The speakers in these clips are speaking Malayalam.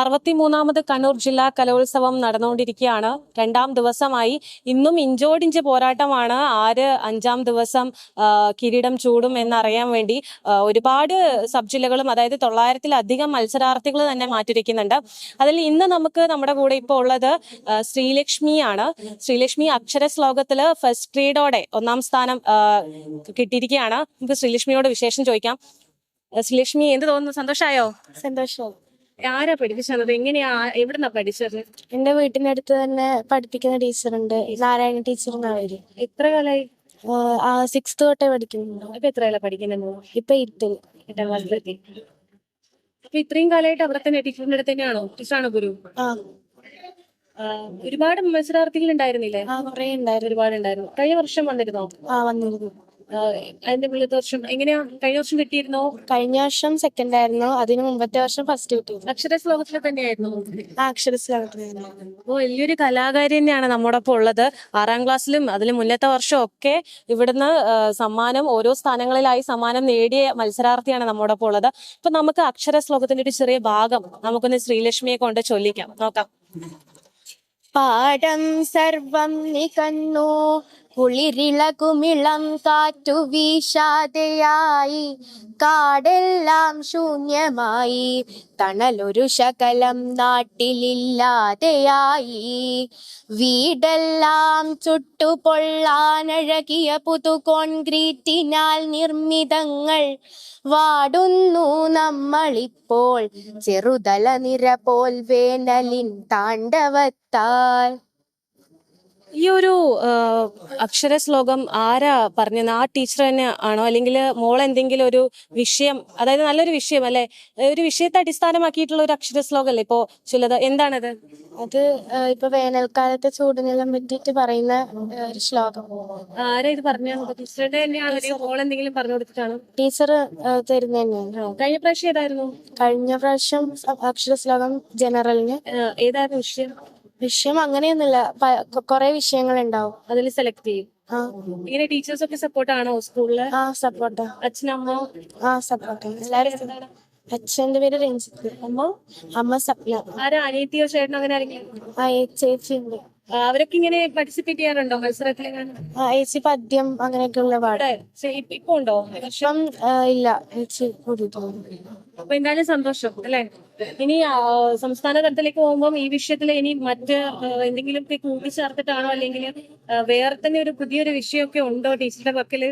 അറുപത്തിമൂന്നാമത് കണ്ണൂർ ജില്ലാ കലോത്സവം നടന്നുകൊണ്ടിരിക്കുകയാണ്. രണ്ടാം ദിവസമായി ഇന്നും ഇഞ്ചോടിഞ്ച് പോരാട്ടമാണ്. ആര് അഞ്ചാം ദിവസം കിരീടം ചൂടും എന്നറിയാൻ വേണ്ടി ഒരുപാട് സബ് ജില്ലകളും അതായത് തൊള്ളായിരത്തിലധികം മത്സരാർത്ഥികൾ തന്നെ മാറ്റിരിക്കുന്നുണ്ട് അതിൽ ഇന്ന് നമുക്ക് നമ്മുടെ കൂടെ ഇപ്പോൾ ഉള്ളത് ശ്രീലക്ഷ്മിയാണ്. ശ്രീലക്ഷ്മി അക്ഷര ശ്ലോകത്തിൽ ഫസ്റ്റ് ഗ്രേഡോടെ ഒന്നാം സ്ഥാനം കിട്ടിയിരിക്കുകയാണ്. നമുക്ക് ശ്രീലക്ഷ്മിയോട് വിശേഷം ചോദിക്കാം. ശ്രീലക്ഷ്മി എന്ത് തോന്നുന്നു? സന്തോഷമായോ സന്തോഷം. ആരാ പഠിപ്പിച്ചത്? എങ്ങനെയാ? എവിടുന്നാ പഠിച്ചത്? എന്റെ വീട്ടിന്റെ അടുത്ത് തന്നെ പഠിപ്പിക്കുന്ന ടീച്ചറുണ്ട്. നാരായണ ടീച്ചർ എന്നാ പേര് എത്ര കാലായി? സിക്സ് തൊട്ടേ പഠിക്കുന്നുണ്ടോ. ഇപ്പൊ എത്ര കാലം പഠിക്കുന്നുണ്ടോ ഇപ്പൊ എയ്ത്തിൽ എട്ടാം ക്ലാസ്സിലെത്തി അപ്പൊ ഇത്രയും കാലമായിട്ട് അവിടെ തന്നെ ടീച്ചറിന്റെ അടുത്ത് തന്നെയാണോ? ടീച്ചറാണോ ഗുരു? ഒരുപാട് മത്സരാർത്ഥികൾ ഉണ്ടായിരുന്നില്ലേ ഒരുപാട് ഉണ്ടായിരുന്നു. കഴിഞ്ഞ വർഷം വന്നിരുന്നോ? ആ വന്നിരുന്നു. അതിന്റെ മുന്നത്തെ വർഷം എങ്ങനെയാ? കഴിഞ്ഞ വർഷം കിട്ടിയിരുന്നോ? കഴിഞ്ഞ വർഷം സെക്കൻഡ് ആയിരുന്നു. അതിന് മുമ്പത്തെ വർഷം ഫസ്റ്റ് കിട്ടിയിരുന്നു അക്ഷര ശ്ലോകത്തിൽ തന്നെയായിരുന്നു. ആ ശ്ലോകത്തിലായിരുന്നു അപ്പോൾ വലിയൊരു കലാകാരി തന്നെയാണ് നമ്മോടൊപ്പം ഉള്ളത്. ആറാം ക്ലാസ്സിലും അതിൽ മുന്നത്തെ വർഷം ഒക്കെ ഇവിടുന്ന് സമ്മാനം ഓരോ സ്ഥാനങ്ങളിലായി സമ്മാനം നേടിയ മത്സരാർത്ഥിയാണ് നമ്മോടൊപ്പം ഉള്ളത്. അപ്പൊ നമുക്ക് അക്ഷര ശ്ലോകത്തിന്റെ ഒരു ചെറിയ ഭാഗം നമുക്കൊന്ന് ശ്രീലക്ഷ്മിയെ കൊണ്ട് ചൊല്ലിക്കാം. നോക്കാം. പാഠം സർവം നികന്നു കുളിരിളകുമിളം കാറ്റു വീശാതെയായി. കാടെല്ലാം ശൂന്യമായി. തണലൊരു ശകലം നാട്ടിലില്ലാതെയായി. വീടെല്ലാം ചുട്ടുപൊള്ളാനഴകിയ പുതു കോൺക്രീറ്റിനാൽ നിർമ്മിതങ്ങൾ വാടുന്നു നമ്മളിപ്പോൾ. ചെറുതല നിര പോൽ വേനലിൻ താണ്ഡവത്താൽ. ഈ ഒരു അക്ഷര ശ്ലോകം ആരാ പറഞ്ഞത്? ആ ടീച്ചർ തന്നെ ആണോ? അല്ലെങ്കിൽ മോൾ എന്തെങ്കിലും ഒരു വിഷയം അതായത് നല്ലൊരു വിഷയം അല്ലെ? ഒരു വിഷയത്തെ അടിസ്ഥാനമാക്കിയിട്ടുള്ള ഒരു അക്ഷര ശ്ലോകം അല്ലേ ഇപ്പോ ചിലത് എന്താണത്? അത് ഇപ്പൊ വേനൽക്കാലത്തെ ചൂടിനെല്ലാം പറ്റിയിട്ട് പറയുന്ന ഒരു ശ്ലോകം. ആരാ ഇത് പറഞ്ഞു ടീച്ചറുടെ തന്നെയാണോ? മോൾ എന്തെങ്കിലും പറഞ്ഞു കൊടുത്തിട്ടാണോ? ടീച്ചർ തരുന്ന തന്നെയാണ്. കഴിഞ്ഞ പ്രാവശ്യം ഏതായിരുന്നു? കഴിഞ്ഞ പ്രാവശ്യം അക്ഷര ശ്ലോകം ജനറലിന്. ഏതായിരുന്നു വിഷയം? വിഷയം അങ്ങനെയൊന്നുമില്ല. കുറെ വിഷയങ്ങൾ ഉണ്ടാവും അതിൽ സെലക്ട് ചെയ്യും ഇങ്ങനെ ടീച്ചേഴ്സ് ഒക്കെ സപ്പോർട്ട് ആണോ സ്കൂളിൽ ആ സപ്പോർട്ടാ അച്ഛനമ്മ ആ സപ്പോർട്ട് എല്ലാരും അച്ഛന്റെ പേര് രഞ്ജിത്ത്. അമ്മ? അമ്മ സ്വപ്ന ആരാ? അനിയത്തിയോ ചേട്ടനോ അങ്ങനെ ആരെങ്കിലും? ആ ചേച്ചി ഉണ്ട് അവരൊക്കെ ഇങ്ങനെ പാർട്ടിസിപ്പേറ്റ് ചെയ്യാറുണ്ടോ മത്സരത്തിലെങ്ങാനും ആ ചേച്ചി പദ്യം അങ്ങനെയൊക്കെയുള്ള പാട് ഇപ്പ- ഉണ്ടോ? ഇപ്പം ഇല്ല കൂടിയിട്ടുണ്ട് അപ്പൊ എന്തായാലും സന്തോഷം അല്ലെ? ഇനി സംസ്ഥാന തലത്തിലേക്ക് പോകുമ്പോൾ ഈ വിഷയത്തിൽ ഇനി മറ്റ് എന്തെങ്കിലും ഒക്കെ കൂട്ടിച്ചേർത്തിട്ടാണോ അല്ലെങ്കിൽ വേറെ തന്നെ ഒരു പുതിയൊരു വിഷയമൊക്കെ ഉണ്ടോ ടീച്ചറുടെ പക്കൽ?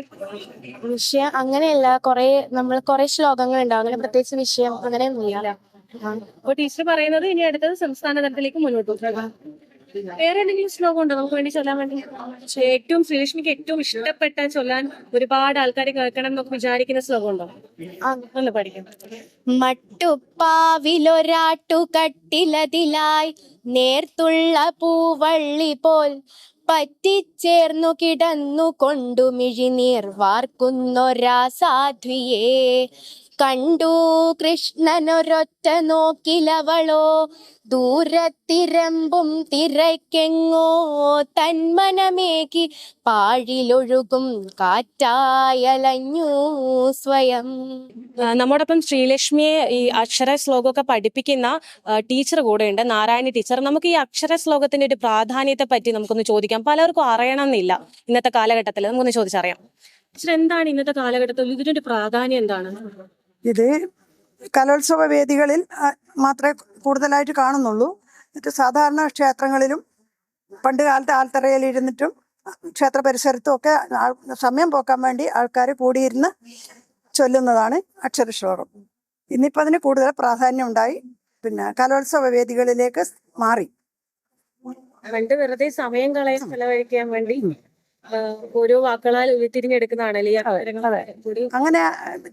വിഷയം അങ്ങനെയല്ല കുറെ നമ്മൾ കുറെ ശ്ലോകങ്ങൾ ഉണ്ടാവും. അങ്ങനെ പ്രത്യേകിച്ച് വിഷയം അങ്ങനെയൊന്നുമില്ല. ഇല്ല. അപ്പൊ ടീച്ചർ പറയുന്നത് ഇനി അടുത്തത് സംസ്ഥാന തലത്തിലേക്ക് മുന്നോട്ട് പോകും വേറെ എന്തെങ്കിലും ശ്ലോകം ഉണ്ടോ? നമുക്ക് വേണ്ടി ചൊല്ലാൻ വേണ്ടി? ഏറ്റവും ശ്രീലക്ഷ്മിക്ക് ഏറ്റവും ഇഷ്ടപ്പെട്ട ചൊല്ലാൻ ഒരുപാട് ആൾക്കാർ കേൾക്കണം എന്നൊക്കെ വിചാരിക്കുന്ന ശ്ലോകം ഉണ്ടോ. ഒന്ന് പഠിക്കാം. മട്ടുപ്പാവിലൊരാട്ടു കട്ടിലതിലായി നേർത്തുള്ള പൂവള്ളി പോൽ പറ്റിച്ചേർന്നു കിടന്നു കൊണ്ടു മിഴിനീർ വാർക്കുന്നൊരാ സാധ്വിയെ കണ്ടു കൃഷ്ണനൊരൊറ്റ നോക്കിലവളോ. ദൂരത്തിരമ്പും തിരക്കെങ്ങോ തന്മനമേകി പാഴിലൊഴുകും കാറ്റായലഞ്ഞു സ്വയം. നമ്മോടൊപ്പം ശ്രീലക്ഷ്മിയെ ഈ അക്ഷര ശ്ലോകമൊക്കെ പഠിപ്പിക്കുന്ന ടീച്ചർ കൂടെ ഉണ്ട് നാരായണി ടീച്ചർ. നമുക്ക് ഈ അക്ഷര ശ്ലോകത്തിന്റെ ഒരു പ്രാധാന്യത്തെ പറ്റി നമുക്കൊന്ന് ചോദിക്കാം. പലർക്കും അറിയണമെന്നില്ല ഇന്നത്തെ കാലഘട്ടത്തിൽ നമുക്കൊന്ന് ചോദിച്ചറിയാം. ടീച്ചർ എന്താണ് ഇന്നത്തെ കാലഘട്ടത്തിൽ ഇതിന്റെ പ്രാധാന്യം എന്താണ്? ഇത് കലോത്സവ വേദികളിൽ മാത്രമേ കൂടുതലായിട്ട് കാണുന്നുള്ളൂ. എന്നിട്ട് സാധാരണ ക്ഷേത്രങ്ങളിലും പണ്ട് കാലത്ത് ആൽത്തറയിൽ ഇരുന്നിട്ടും ക്ഷേത്ര പരിസരത്തും ഒക്കെ സമയം പോക്കാൻ വേണ്ടി ആൾക്കാർ കൂടിയിരുന്ന് ചൊല്ലുന്നതാണ് അക്ഷരശ്ലോകം. ഇന്നിപ്പോൾ അതിന് കൂടുതൽ പ്രാധാന്യം ഉണ്ടായി. പിന്നെ കലോത്സവ വേദികളിലേക്ക് മാറി. പണ്ട് വെറുതെ സമയം കളയാൻ ചെലവഴിക്കാൻ വേണ്ടി ഓരോ വാക്കുകളാൽ ഉരുത്തിരിഞ്ഞെടുക്കുന്നതാണല്ലേ അങ്ങനെ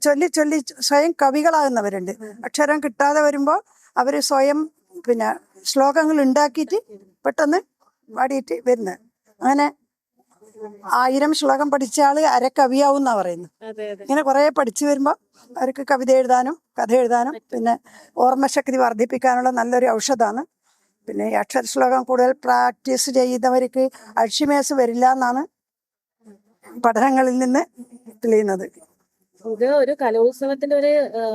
ചൊല്ലി ചൊല്ലി സ്വയം കവികളാകുന്നവരുണ്ട്. അക്ഷരം കിട്ടാതെ വരുമ്പോൾ അവർ സ്വയം പിന്നെ ശ്ലോകങ്ങൾ ഉണ്ടാക്കിയിട്ട് പെട്ടെന്ന് പാടിയിട്ട് വരുന്നത് അങ്ങനെ ആയിരം ശ്ലോകം പഠിച്ച ആൾ അര എന്നാ പറയുന്നു ഇങ്ങനെ കുറെ പഠിച്ചു വരുമ്പോൾ അവർക്ക് കവിത എഴുതാനും കഥ എഴുതാനും പിന്നെ ഓർമ്മശക്തി വർദ്ധിപ്പിക്കാനുള്ള നല്ലൊരു ഔഷധമാണ് പിന്നെ ഈ അക്ഷര ശ്ലോകം കൂടുതൽ പ്രാക്ടീസ് ചെയ്യുന്നവർക്ക് അക്ഷിമേസ് വരില്ല എന്നാണ് പഠനങ്ങളിൽ നിന്ന് തെളിയുന്നത്. ഇത് ഒരു കലോത്സവത്തിന്റെ ഒരു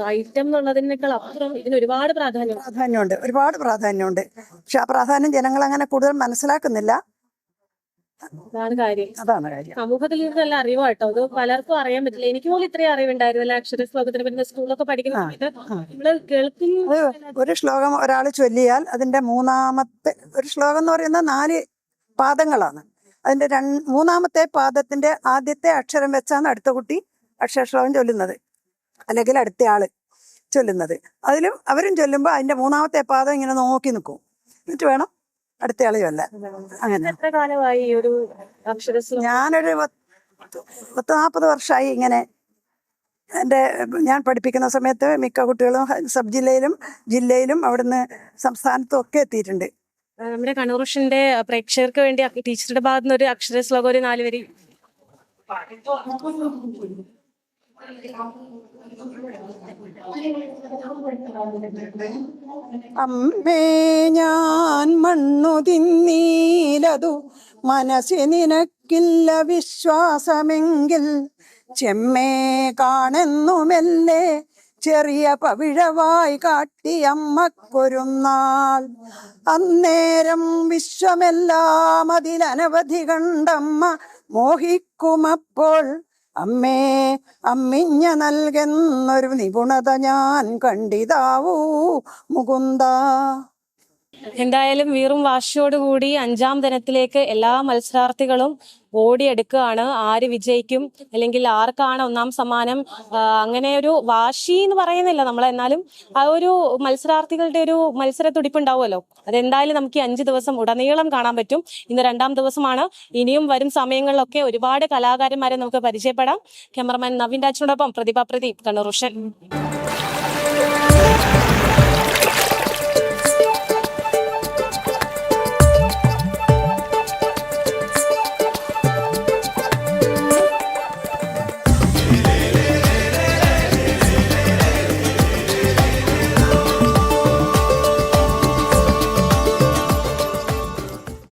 ഐറ്റം എന്നുള്ളതിനേക്കാൾ അപ്പുറം ഇതിന് ഒരുപാട് പ്രാധാന്യം. പ്രാധാന്യമുണ്ട്. ഒരുപാട് പ്രാധാന്യമുണ്ട്. പക്ഷെ ആ പ്രാധാന്യം ജനങ്ങൾ അങ്ങനെ കൂടുതൽ മനസ്സിലാക്കുന്നില്ല. അതാണ് കാര്യം. അതാണ് കാര്യം. സമൂഹത്തിൽ നിന്നല്ല നല്ല അറിവാട്ടോ. അത് പലർക്കും അറിയാൻ പറ്റില്ല. എനിക്ക് പോലും ഇത്രയും അറിവുണ്ടായിരുന്നില്ല അക്ഷര ശ്ലോകത്തിന് പിന്നെ സ്കൂളൊക്കെ പഠിക്കുന്ന. നമ്മൾ കേൾക്കുന്ന ഒരു ശ്ലോകം ഒരാൾ ചൊല്ലിയാൽ അതിന്റെ മൂന്നാമത്തെ ഒരു ശ്ലോകം എന്ന് പറയുന്നത് നാല് പാദങ്ങളാണ്. അതിന്റെ രണ്ട് മൂന്നാമത്തെ പാദത്തിന്റെ ആദ്യത്തെ അക്ഷരം വെച്ചാണ് അടുത്ത കുട്ടി അക്ഷരശ്ലോകം ചൊല്ലുന്നത്. അല്ലെങ്കിൽ അടുത്ത ആൾ ചൊല്ലുന്നത്. അതിലും അവരും ചൊല്ലുമ്പോൾ അതിന്റെ മൂന്നാമത്തെ പാദം ഇങ്ങനെ നോക്കി നിൽക്കും എന്നിട്ട് വേണം അടുത്ത ആൾ ചൊല്ലാൻ. അങ്ങനെ. ഞാനൊരു പത്ത് പത്ത് നാൽപ്പത് വർഷമായി ഇങ്ങനെ. എന്റെ ഞാൻ പഠിപ്പിക്കുന്ന സമയത്ത് മിക്ക കുട്ടികളും സബ് ജില്ലയിലും ജില്ലയിലും അവിടുന്ന് സംസ്ഥാനത്തും ഒക്കെ എത്തിയിട്ടുണ്ട്. നമ്മുടെ കണ്ണൂർഷന്റെ പ്രേക്ഷകർക്ക് വേണ്ടി ടീച്ചറുടെ ഭാഗത്ത് നിന്ന് ഒരു അക്ഷര ശ്ലോകം ഒരു നാല് വരി. അമ്മേ ഞാൻ മണ്ണു തിന്നീലതു മനസ്സി നിനക്കില്ല വിശ്വാസമെങ്കിൽ ചെമ്മേ കാണുന്നുമെല്ലേ ചെറിയ പവിഴവായി കാട്ടി അമ്മക്കൊരുന്നാൾ അന്നേരം വിശ്വമെല്ലാം അതിലനവധി കണ്ടമ്മ മോഹിക്കുമപ്പോൾ അമ്മേ അമ്മിഞ്ഞ നൽകുന്നൊരു നിപുണത ഞാൻ കണ്ടിതാവൂ മുകുന്ദ. എന്തായാലും വീറും വാശിയോടുകൂടി അഞ്ചാം ദിനത്തിലേക്ക് എല്ലാ മത്സരാർത്ഥികളും ഓടിയെടുക്കുകയാണ്. ആര് വിജയിക്കും? അല്ലെങ്കിൽ ആർക്കാണ് ഒന്നാം സമ്മാനം? അങ്ങനെ ഒരു വാശി എന്ന് പറയുന്നില്ല നമ്മൾ എന്നാലും ആ ഒരു മത്സരാർത്ഥികളുടെ ഒരു മത്സര തുടിപ്പുണ്ടാവുമല്ലോ. അതെന്തായാലും നമുക്ക് ഈ അഞ്ച് ദിവസം ഉടനീളം കാണാൻ പറ്റും. ഇന്ന് രണ്ടാം ദിവസമാണ്. ഇനിയും വരും സമയങ്ങളിലൊക്കെ ഒരുപാട് കലാകാരന്മാരെ നമുക്ക് പരിചയപ്പെടാം. ക്യാമറമാൻ നവീൻ രാജിനോടൊപ്പം പ്രതിഭ പ്രദീപ് കണ്ണൂർ